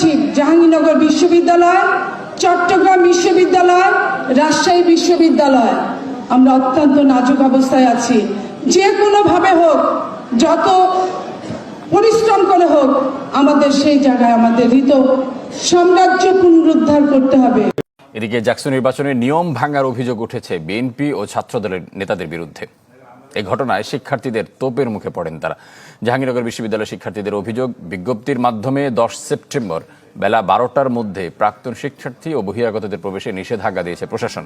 সচিব জাহাঙ্গীরনগর বিশ্ববিদ্যালয়, চট্টগ্রাম বিশ্ববিদ্যালয়, রাজশাহী বিশ্ববিদ্যালয়। আমরা অত্যন্ত নাজুক অবস্থায় আছি। যে কোনোভাবে হোক, যত পরিশ্রম করে হোক, আমাদের সেই জায়গায় আমাদের হৃত সাম্রাজ্য পুনরুদ্ধার করতে হবে। এদিকে জাকসু নির্বাচনের নিয়ম ভাঙার অভিযোগ উঠেছে বিএনপি ও ছাত্রদলের নেতাদের বিরুদ্ধে। এই ঘটনায় শিক্ষার্থীদের তোপের মুখে পড়েন তারা। জাহাঙ্গীরনগর বিশ্ববিদ্যালয়ের শিক্ষার্থীদের অভিযোগ, বিজ্ঞপ্তির মাধ্যমে দশ সেপ্টেম্বর বেলা বারোটার মধ্যে প্রাক্তন শিক্ষার্থী ও বহিরাগতদের প্রবেশে নিষেধাজ্ঞা দিয়েছে প্রশাসন।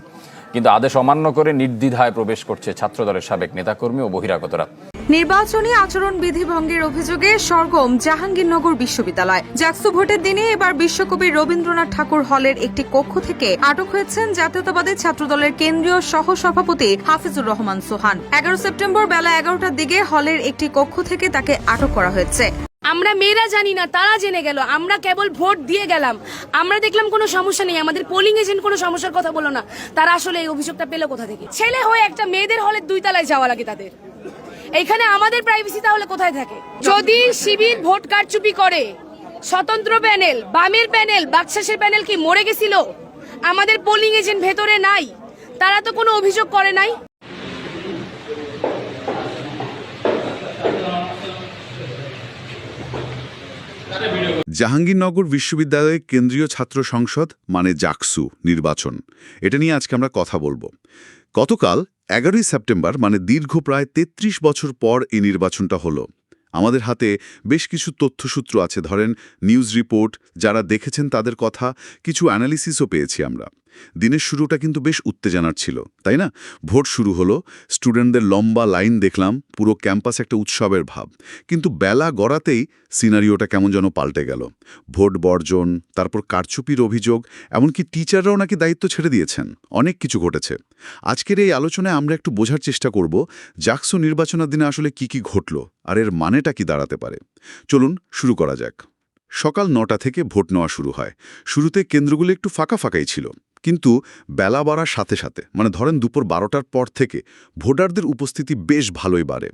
কিন্তু আদেশ অমান্য করে নির্দ্বিধায় প্রবেশ করছে ছাত্রদলের সাবেক নেতাকর্মী ও বহিরাগতরা। নির্বাচনী আচরণ বিধি ভঙ্গের অভিযোগে সরগম জাহাঙ্গীরনগর বিশ্ববিদ্যালয়। জাকসু ভোটের দিনে এবার বিশ্বকবি রবীন্দ্রনাথ ঠাকুর হলের একটি কক্ষ থেকে আটক হয়েছেন জাতীয়তাবাদী ছাত্রদলের কেন্দ্রীয় সহ সভাপতি হাফিজুর রহমান সোহান। এগারো সেপ্টেম্বর বেলা এগারোটার দিকে হলের একটি কক্ষ থেকে তাকে আটক করা হয়েছে। আমরা মেয়েরা জানি না, তারা জেনে গেল। আমরা কেবল ভোট দিয়ে গেলাম। আমরা দেখলাম কোনো সমস্যা নেই। আমাদের পোলিং এজেন্ট কোনো সমস্যার কথা বলো না। তারা আসলে এই অভিযোগটা পেল কোথা থেকে? ছেলে হয়ে একটা মেয়েদের হলের দুই তলায় যাওয়া লাগে তাদের। এইখানে আমাদের প্রাইভেসি তাহলে কোথায় থাকে? যদি শিবির ভোট কারচুপি করে, স্বতন্ত্র প্যানেল, বামের প্যানেল বাকশাসের প্যানেল কি মরে গেছিল? আমাদের পোলিং এজেন্ট ভেতরে নাই, তারা তো কোনো অভিযোগ করে নাই। জাহাঙ্গীরনগর বিশ্ববিদ্যালয়ের কেন্দ্রীয় ছাত্র সংসদ মানে জাকসু, নির্বাচন। এটা নিয়ে আজকে আমরা কথা বলব। গতকাল এগারোই সেপ্টেম্বর মানে দীর্ঘ প্রায় ৩৩ বছর পর এই নির্বাচনটা হলো। আমাদের হাতে বেশ কিছু তথ্যসূত্র আছে। ধরেন, নিউজ রিপোর্ট, যারা দেখেছেন তাদের কথা, কিছু অ্যানালিসিসও পেয়েছি আমরা। দিনের শুরুটা কিন্তু বেশ উত্তেজনার ছিল, তাই না? ভোট শুরু হলো, স্টুডেন্টদের লম্বা লাইন দেখলাম, পুরো ক্যাম্পাস একটা উৎসবের ভাব। কিন্তু বেলা গড়াতেই সিনারিওটা কেমন যেন পাল্টে গেল। ভোট বর্জন, তারপর কারচুপির অভিযোগ, এমনকি টিচাররাও নাকি দায়িত্ব ছেড়ে দিয়েছেন। অনেক কিছু ঘটেছে। আজকের এই আলোচনায় আমরা একটু বোঝার চেষ্টা করব, জাকসু নির্বাচনের দিনে আসলে কি কি ঘটল, আর এর মানেটা কি দাঁড়াতে পারে। চলুন শুরু করা যাক। সকাল নটা থেকে ভোট নেওয়া শুরু হয়। শুরুতে কেন্দ্রগুলো একটু ফাঁকা ফাঁকাই ছিল। কিন্তু বেলা বাড়ার সাথে সাথে মানে ধরেন দুপুর বারোটার পর থেকে, ভোটারদের উপস্থিতি বেশ ভালোই বাড়ে।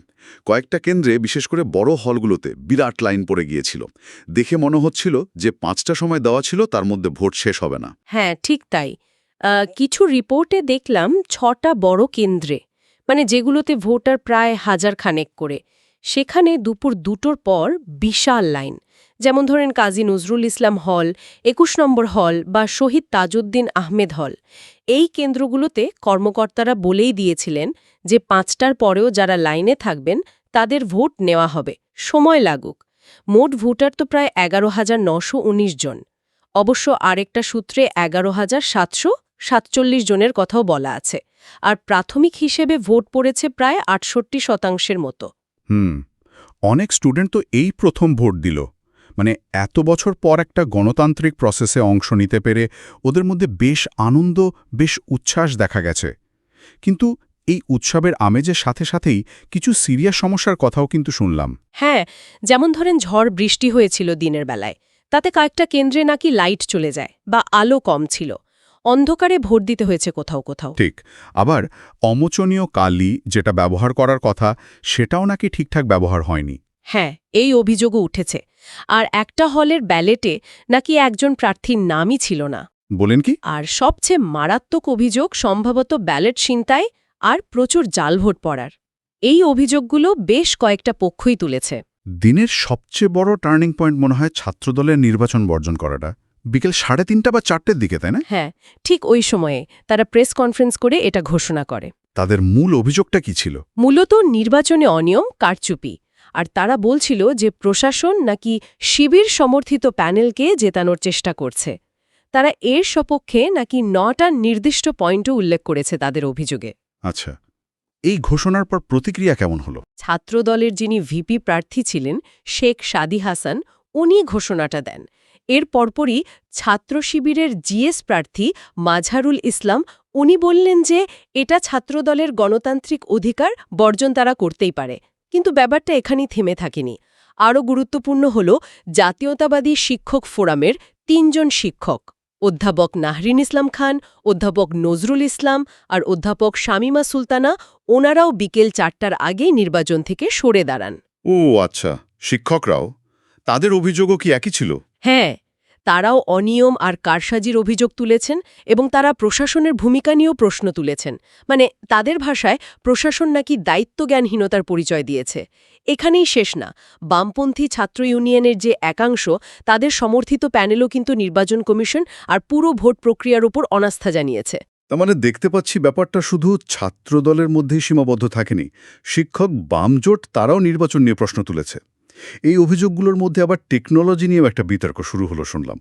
কয়েকটা কেন্দ্রে, বিশেষ করে বড় হলগুলোতে বিরাট লাইন পড়ে গিয়েছিল। দেখে মনে হচ্ছিল যে পাঁচটা সময় দেওয়া ছিল, তার মধ্যে ভোট শেষ হবে না। হ্যাঁ ঠিক তাই। কিছু রিপোর্টে দেখলাম ছটা বড় কেন্দ্রে মানে যেগুলোতে ভোটার প্রায় হাজার খানেক করে। সেখানে দুপুর দুটোর পর বিশাল লাইন। যেমন ধরেন কাজী নজরুল ইসলাম হল, একুশ নম্বর হল বা শহীদ তাজউদ্দিন আহমেদ হল। এই কেন্দ্রগুলোতে কর্মকর্তারা বলেই দিয়েছিলেন যে পাঁচটার পরেও যারা লাইনে থাকবেন, তাদের ভোট নেওয়া হবে। সময় লাগুক। মোট ভোটার তো প্রায় এগারো হাজার নশো জন। অবশ্য আরেকটা সূত্রে এগারো হাজার সাতশো সাতচল্লিশ জনের কথাও বলা আছে। আর প্রাথমিক হিসেবে ভোট পড়েছে প্রায় আটষট্টি শতাংশের মতো। হুম, অনেক স্টুডেন্ট তো এই প্রথম ভোট দিল। মানে এত বছর পর একটা গণতান্ত্রিক প্রসেসে অংশ নিতে পেরে ওদের মধ্যে বেশ আনন্দ বেশ উচ্ছ্বাস দেখা গেছে। কিন্তু এই উৎসবের আমেজের সাথে সাথেই কিছু সিরিয়াস সমস্যার কথাও কিন্তু শুনলাম। হ্যাঁ যেমন ধরেন ঝড় বৃষ্টি হয়েছিল দিনের বেলায়। তাতে কয়েকটা কেন্দ্রে নাকি লাইট চলে যায় বা আলো কম ছিল। অন্ধকারে ভোট দিতে হয়েছে কোথাও কোথাও। ঠিক আবার অমোচনীয় কালি যেটা ব্যবহার করার কথা সেটাও নাকি ঠিকঠাক ব্যবহার হয়নি। হ্যাঁ এই অভিযোগও উঠেছে। আর একটা হলের ব্যালেটে নাকি একজন প্রার্থীর নামই ছিল না। বলেন কি? আর সবচেয়ে মারাত্মক অভিযোগ সম্ভবত ব্যালট ছিনতাই আর প্রচুর জাল ভোট পড়ার। এই অভিযোগগুলো বেশ কয়েকটা পক্ষই তুলেছে। দিনের সবচেয়ে বড় টার্নিং পয়েন্ট মনে হয় ছাত্রদলের নির্বাচন বর্জন করাটা। বিকেল সাড়ে তিনটা বা চারটের দিকে তাই না? হ্যাঁ ঠিক ওই সময়ে তারা প্রেস কনফারেন্স করে এটা ঘোষণা করে। তাদের মূল অভিযোগটা কি ছিল? মূলত নির্বাচনে অনিয়ম কারচুপি। আর তারা বলছিল যে প্রশাসন নাকি শিবির সমর্থিত প্যানেলকে জেতানোর চেষ্টা করছে। তারা এর সপক্ষে নাকি নটা নির্দিষ্ট পয়েন্টও উল্লেখ করেছে তাদের অভিযোগে। আচ্ছা এই ঘোষণার পর প্রতিক্রিয়া কেমন হলো? ছাত্রদলের যিনি ভিপি প্রার্থী ছিলেন শেখ সাদি হাসান উনি ঘোষণাটা দেন। এর পরপরই ছাত্র শিবিরের জিএস প্রার্থী মাঝারুল ইসলাম উনি বললেন যে এটা ছাত্রদলের গণতান্ত্রিক অধিকার বর্জন তারা করতেই পারে। কিন্তু ব্যাপারটা এখানেই থেমে থাকেনি। আরও গুরুত্বপূর্ণ হল জাতীয়তাবাদী শিক্ষক ফোরামের তিনজন শিক্ষক অধ্যাপক নাহরিন ইসলাম খান অধ্যাপক নজরুল ইসলাম আর অধ্যাপক শামিমা সুলতানা ওনারাও বিকেল চারটার আগেই নির্বাচন থেকে সরে দাঁড়ান। ও আচ্ছা শিক্ষকরাও? তাদের অভিযোগও কি একই ছিল? হ্যাঁ তারাও অনিয়ম আর কারসাজির অভিযোগ তুলেছেন এবং তারা প্রশাসনের ভূমিকা নিয়েও প্রশ্ন তুলেছেন। মানে তাদের ভাষায় প্রশাসন নাকি দায়িত্বজ্ঞানহীনতার পরিচয় দিয়েছে। এখানেই শেষ না। বামপন্থী ছাত্র ইউনিয়নের যে একাংশ, তাদের সমর্থিত প্যানেলও কিন্তু নির্বাচন কমিশন আর পুরো ভোট প্রক্রিয়ার উপর অনাস্থা জানিয়েছে। তার মানে দেখতে পাচ্ছি ব্যাপারটা শুধু ছাত্রদলের মধ্যেই সীমাবদ্ধ থাকেনি। শিক্ষক বামজোট তারাও নির্বাচন নিয়ে প্রশ্ন তুলেছে। এই অভিযোগগুলোর মধ্যে আবার টেকনোলজি নিয়েও একটা বিতর্ক শুরু হলো শুনলাম।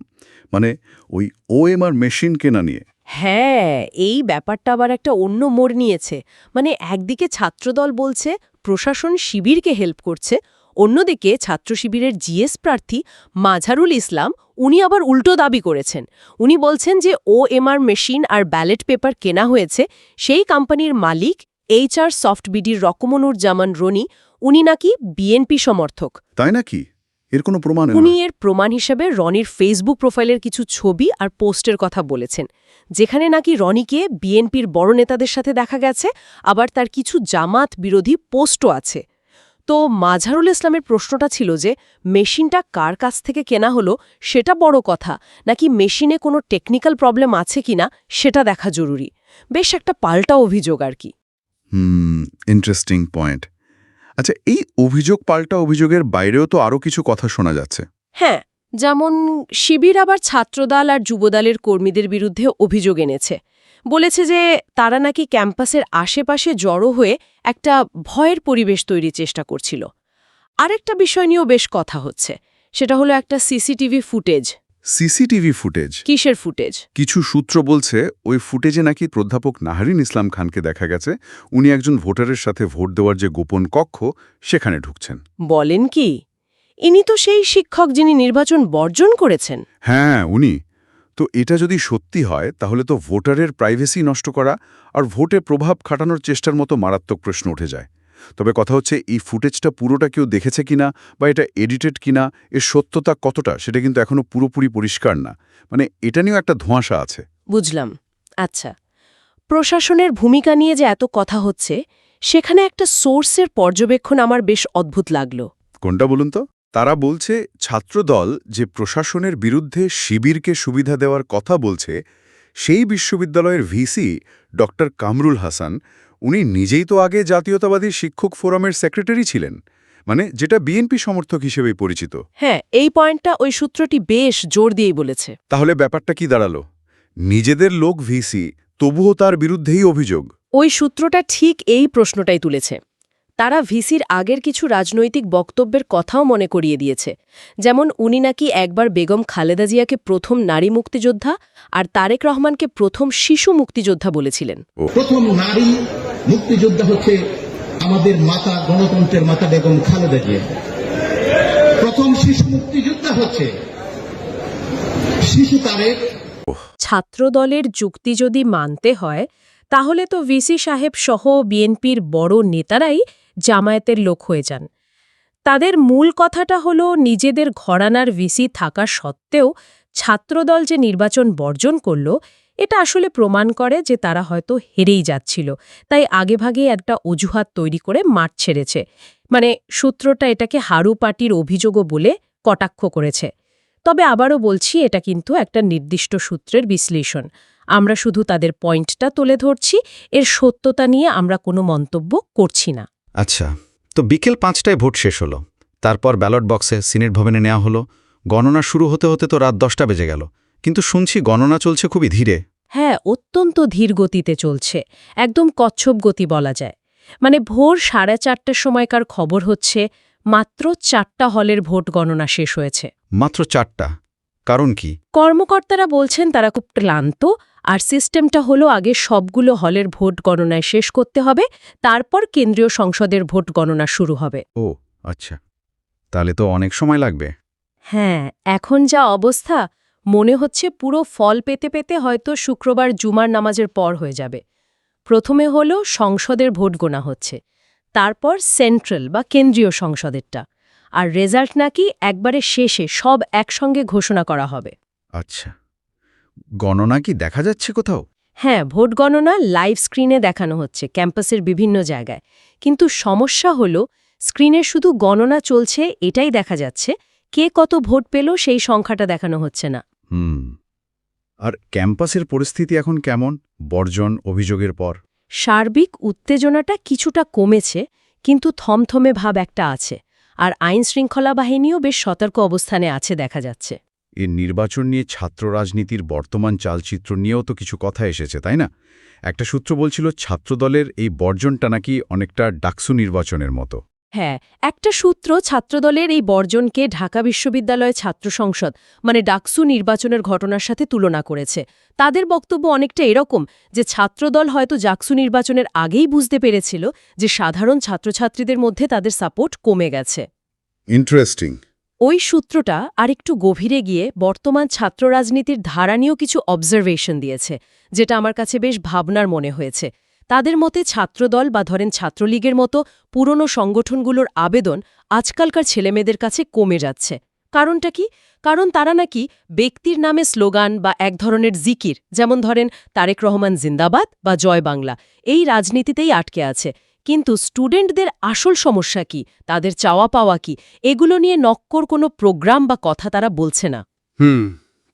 মানে ওই ওএমআর মেশিন কেনা নিয়ে। হ্যাঁ এই ব্যাপারটা আবার একটা অন্য মোড় নিয়েছে। মানে একদিকে ছাত্রদল বলছে প্রশাসন শিবিরকে হেল্প করছে, অন্যদিকে ছাত্র শিবিরের জিএস প্রার্থী মাঝারুল ইসলাম উনি আবার উল্টো দাবি করেছেন। উনি বলছেন যে ও এমআর মেশিন আর ব্যালেট পেপার কেনা হয়েছে, সেই কোম্পানির মালিক এইচ এইচআর সফটবিডির রকমনুর জামান রনি উনি নাকি বিএনপি সমর্থক। তাই নাকি? এর কোনো প্রমাণ উনি এর প্রমাণ হিসেবে রনির ফেসবুক প্রোফাইলের কিছু ছবি আর পোস্টের কথা বলেছেন যেখানে নাকি রনিকে বিএনপির বড় নেতাদের সাথে দেখা গেছে আবার তার কিছু জামাত বিরোধী পোস্টও আছে। তো মাঝারুল ইসলামের প্রশ্নটা ছিল যে মেশিনটা কার কাছ থেকে কেনা হলো সেটা বড় কথা নাকি মেশিনে কোনো টেকনিক্যাল প্রবলেম আছে কিনা সেটা দেখা জরুরি। বেশ একটা পাল্টা অভিযোগ আর কি। হুম ইন্টারেস্টিং পয়েন্ট আচ্ছা এই অভিযোগ পাল্টা অভিযোগের বাইরেও তো আরও কিছু কথা শোনা যাচ্ছে। হ্যাঁ যেমন শিবির আবার ছাত্রদল আর যুবদলের কর্মীদের বিরুদ্ধে অভিযোগ এনেছে। বলেছে যে তারা নাকি ক্যাম্পাসের আশেপাশে জড়ো হয়ে একটা ভয়ের পরিবেশ তৈরির চেষ্টা করছিল। আরেকটা বিষয় নিয়েও বেশ কথা হচ্ছে। সেটা হলো একটা সিসিটিভি ফুটেজ। CCTV footage. কিসের ফুটেজ? কিছু সূত্র বলছে ওই ফুটেজে নাকি প্রাধ্যাপক নাহারিন ইসলাম খানকে দেখা গেছে। উনি একজন ভোটারের সাথে ভোট দেওয়ার যে গোপন কক্ষ সেখানে ঢুকছেন। বলেন কি? ইনি তো সেই শিক্ষক যিনি নির্বাচন বর্জন করেছেন। হ্যাঁ উনি। তো এটা যদি সত্যি হয় তাহলে তো ভোটারের প্রাইভেসি নষ্ট করা আর ভোটে প্রভাব খাটানোর চেষ্টার মতো মারাত্মক প্রশ্ন উঠে যায়। তবে কথা হচ্ছে এই ফুটেজটা পুরোটা কেউ দেখেছে কিনা বা এটা এডিটেড কিনা এর সত্যতা কতটা সেটা কিন্তু এখনও পুরোপুরি পরিষ্কার না। মানে এটা নিয়েও একটা ধোঁয়াশা আছে। বুঝলাম। আচ্ছা প্রশাসনের ভূমিকা নিয়ে যে এত কথা হচ্ছে সেখানে একটা সোর্সের পর্যবেক্ষণ আমার বেশ অদ্ভুত লাগল। কোনটা বলুন তো? তারা বলছে ছাত্রদল যে প্রশাসনের বিরুদ্ধে শিবিরকে সুবিধা দেওয়ার কথা বলছে সেই বিশ্ববিদ্যালয়ের ভিসি ডক্টর কামরুল হাসান উনি নিজেই তো আগে জাতীয়তাবাদী শিক্ষক ফোরামের সেক্রেটারি ছিলেন মানে যেটা বিএনপি সমর্থক হিসেবে পরিচিত। হ্যাঁ এই পয়েন্টটা ওই সূত্রটি বেশ জোর দিয়েই বলেছে। তাহলে ব্যাপারটা কি দাঁড়াল? নিজেদের লোক ভিসি তবুও তার বিরুদ্ধেই অভিযোগ। ওই সূত্রটা ঠিক এই প্রশ্নটাই তুলেছে। তারা ভিসির আগের কিছু রাজনৈতিক বক্তব্যের কথাও মনে করিয়ে দিয়েছে। যেমন উনি নাকি একবার বেগম খালেদা জিয়াকে প্রথম নারী মুক্তিযোদ্ধা আর তারেক রহমানকে প্রথম শিশু মুক্তিযোদ্ধা বলেছিলেন। প্রথম নারী মুক্তিযোদ্ধা হচ্ছে আমাদের মাতা, গণতন্ত্রের মাতা বেগম খালেদা জিয়া। প্রথম শিশু মুক্তিযোদ্ধা হচ্ছে শিশু তারেক। ছাত্রদলের যুক্তি যদি মানতে হয়, তাহলে তো ভিসি সাহেব সহ বিএনপির বড় নেতারাই জামায়াতের লোক হয়ে যান। তাদের মূল কথাটা হলো নিজেদের ঘরানার ভিসি থাকা সত্ত্বেও ছাত্রদল যে নির্বাচন বর্জন করল এটা আসলে প্রমাণ করে যে তারা হয়তো হেরেই যাচ্ছিল। তাই আগেভাগে একটা অজুহাত তৈরি করে মাঠ ছেড়েছে। মানে সূত্রটা এটাকে হারু পার্টির অভিযোগও বলে কটাক্ষ করেছে। তবে আবারও বলছি, এটা কিন্তু একটা নির্দিষ্ট সূত্রের বিশ্লেষণ। আমরা শুধু তাদের পয়েন্টটা তুলে ধরছি, এর সত্যতা নিয়ে আমরা কোনো মন্তব্য করছি না। আচ্ছা তো বিকেল পাঁচটায় ভোট শেষ হলো। তারপর ব্যালট বক্সে সিনেট ভবনে নেওয়া হলো। গণনা শুরু হতে হতে তো রাত দশটা বেজে গেল। কিন্তু শুনছি গণনা চলছে খুবই ধীরে। হ্যাঁ অত্যন্ত ধীর গতিতে চলছে। একদম কচ্ছপ গতি বলা যায়। মানে ভোর সাড়ে চারটের সময়কার খবর হচ্ছে মাত্র চারটা হলের ভোট গণনা শেষ হয়েছে। মাত্র চারটা? কারণ কি? কর্মকর্তারা বলছেন তারা খুব ক্লান্ত আর সিস্টেমটা হলো আগে সবগুলো হলের ভোট গণনায় শেষ করতে হবে তারপর কেন্দ্রীয় সংসদের ভোট গণনা শুরু হবে। ও আচ্ছা। তাহলে তো অনেক সময় লাগবে। হ্যাঁ এখন যা অবস্থা মনে হচ্ছে পুরো ফল পেতে পেতে হয়তো শুক্রবার জুমার নামাজের পর হয়ে যাবে। প্রথমে হলো সংসদের ভোট গোনা হচ্ছে তারপর সেন্ট্রাল বা কেন্দ্রীয় সংসদেরটা আর রেজাল্ট নাকি একবারে শেষে সব একসঙ্গে ঘোষণা করা হবে। আচ্ছা গণনা কি দেখা যাচ্ছে কোথাও? হ্যাঁ ভোট গণনা লাইভ স্ক্রিনে দেখানো হচ্ছে ক্যাম্পাসের বিভিন্ন জায়গায়। কিন্তু সমস্যা হলো স্ক্রিনে শুধু গণনা চলছে এটাই দেখা যাচ্ছে কে কত ভোট পেল সেই সংখ্যাটা দেখানো হচ্ছে না। হুম। আর ক্যাম্পাসের পরিস্থিতি এখন কেমন? বর্জন অভিযোগের পর। সার্বিক উত্তেজনাটা কিছুটা কমেছে কিন্তু থমথমে ভাব একটা আছে আর আইন শৃঙ্খলা বাহিনীও বেশ সতর্ক অবস্থানে আছে দেখা যাচ্ছে। এর নির্বাচন নিয়ে ছাত্র রাজনীতির বর্তমান চালচিত্র নিয়েও তো কিছু কথা এসেছে তাই না? একটা সূত্র বলছিল ছাত্রদলের এই বর্জনটা নাকি অনেকটা ডাকসু নির্বাচনের মতো। হ্যাঁ একটা সূত্র ছাত্রদলের এই বর্জনকে ঢাকা বিশ্ববিদ্যালয় ছাত্র সংসদ মানে ডাকসু নির্বাচনের ঘটনার সাথে তুলনা করেছে। তাদের বক্তব্য অনেকটা এরকম যে ছাত্রদল হয়তো জাকসু নির্বাচনের আগেই বুঝতে পেরেছিল যে সাধারণ ছাত্রছাত্রীদের মধ্যে তাদের সাপোর্ট কমে গেছে। ইন্টারেস্টিং ওই সূত্রটা আরেকটু গভীরে গিয়ে বর্তমান ছাত্র রাজনীতির ধারা নিয়েও কিছু অবজারভেশন দিয়েছে যেটা আমার কাছে বেশ ভাবনার মনে হয়েছে। তাদের মতে ছাত্রদল বা ধরেন ছাত্রলীগের মতো পুরনো সংগঠনগুলোর আবেদন আজকালকার ছেলেমেয়েদের কাছে কমে যাচ্ছে। কারণটা কি? কারণ তারা নাকি ব্যক্তির নামে স্লোগান বা এক ধরনের জিকির যেমন ধরেন তারেক রহমান জিন্দাবাদ বা জয় বাংলা এই রাজনীতিতেই আটকে আছে। কিন্তু স্টুডেন্টদের আসল সমস্যা কি? তাদের চাওয়া পাওয়া কি? এগুলো নিয়ে নক্কর কোনো প্রোগ্রাম বা কথা তারা বলছে না। হুম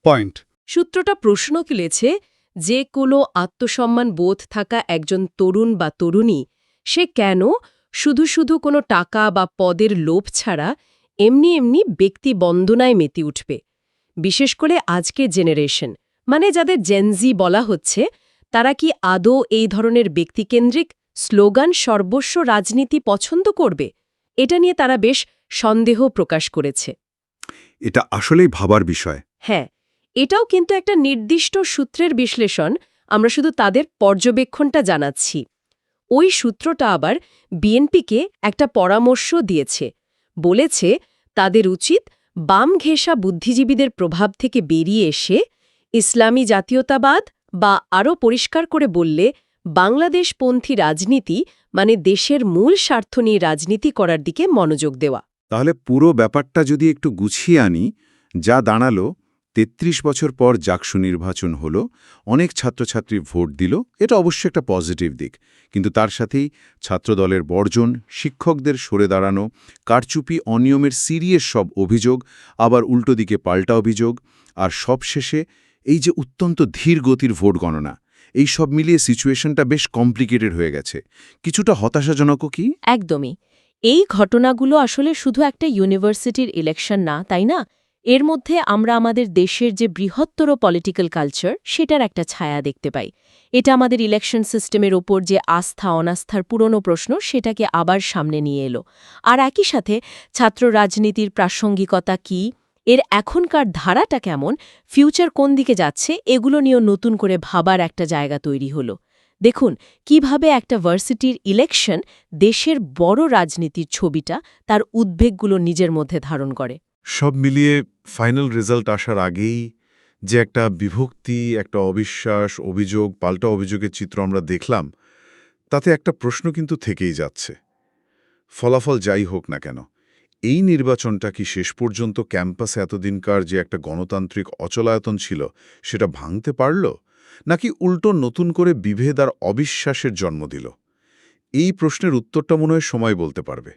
পয়েন্ট। সূত্রটা প্রশ্ন তুলেছে যে কোনো আত্মসম্মান বোধ থাকা একজন তরুণ বা তরুণী সে কেন শুধু শুধু কোনো টাকা বা পদের লোভ ছাড়া এমনি এমনি ব্যক্তি বন্দনায় মেতে উঠবে? বিশেষ করে আজকের জেনারেশন মানে যাদের জেনজি বলা হচ্ছে তারা কি আদৌ এই ধরনের ব্যক্তিকেন্দ্রিক স্লোগান সর্বস্ব রাজনীতি পছন্দ করবে? এটা নিয়ে তারা বেশ সন্দেহ প্রকাশ করেছে। এটা আসলেই ভাবার বিষয়। হ্যাঁ এটাও কিন্তু একটা নির্দিষ্ট সূত্রের বিশ্লেষণ, আমরা শুধু তাদের পর্যবেক্ষণটা জানাচ্ছি। ওই সূত্রটা আবার বিএনপিকে একটা পরামর্শ দিয়েছে। বলেছে, তাদের উচিত বাম ঘেঁষা বুদ্ধিজীবীদের প্রভাব থেকে বেরিয়ে এসে ইসলামী জাতীয়তাবাদ বা আরও পরিষ্কার করে বললে, বাংলাদেশপন্থী রাজনীতি মানে দেশের মূল স্বার্থ নিয়ে রাজনীতি করার দিকে মনোযোগ দেওয়া। তাহলে পুরো ব্যাপারটা যদি একটু গুছিয়ে আনি, যা দাঁড়াল ৩৩ বছর পর জাকসু নির্বাচন হলো, অনেক ছাত্রছাত্রী ভোট দিল, এটা অবশ্য একটা পজিটিভ দিক। কিন্তু তার সাথেই ছাত্রদলের বর্জন, শিক্ষকদের সরে দাঁড়ানো, কারচুপি, অনিয়মের সিরিয়াস সব অভিযোগ, আবার উল্টো দিকে পাল্টা অভিযোগ, আর সবশেষে এই যে অত্যন্ত ধীর গতির ভোট গণনা, এই সব মিলিয়ে সিচুয়েশনটা বেশ কমপ্লিকেটেড হয়ে গেছে। কিছুটা হতাশাজনকও কি? একদমই। এই ঘটনাগুলো আসলে শুধু একটা ইউনিভার্সিটির ইলেকশন না, তাই না? এর মধ্যে আমরা আমাদের দেশের যে বৃহত্তর পলিটিক্যাল কালচার সেটার একটা ছায়া দেখতে পাই। এটা আমাদের ইলেকশন সিস্টেমের ওপর যে আস্থা, অনাস্থার পুরনো প্রশ্ন, সেটাকে আবার সামনে নিয়ে এলো। আর একই সাথে ছাত্র রাজনীতির প্রাসঙ্গিকতা কি, এর এখনকার ধারাটা কেমন ফিউচার কোন দিকে যাচ্ছে, এগুলো নিয়েও নতুন করে ভাবার একটা জায়গা তৈরি হলো। দেখুন, কীভাবে একটা ভার্সিটির ইলেকশন দেশের বড় রাজনীতির ছবিটা, তার উদ্বেগগুলো নিজের মধ্যে ধারণ করে। সব মিলিয়ে ফাইনাল রেজাল্ট আসার আগেই যে একটা বিভক্তি, একটা অবিশ্বাস, অভিযোগ, পাল্টা অভিযোগের চিত্র আমরা দেখলাম, তাতে একটা প্রশ্ন কিন্তু থেকেই যাচ্ছে। ফলাফল যাই হোক না কেন, এই নির্বাচনটা কি শেষ পর্যন্ত ক্যাম্পাসে এতদিনকার যে একটা গণতান্ত্রিক অচলায়তন ছিল, সেটা ভাঙতে পারল? নাকি উল্টো নতুন করে বিভেদ আর অবিশ্বাসের জন্ম দিল? এই প্রশ্নের উত্তরটা মনে হয় সময় বলতে পারবে।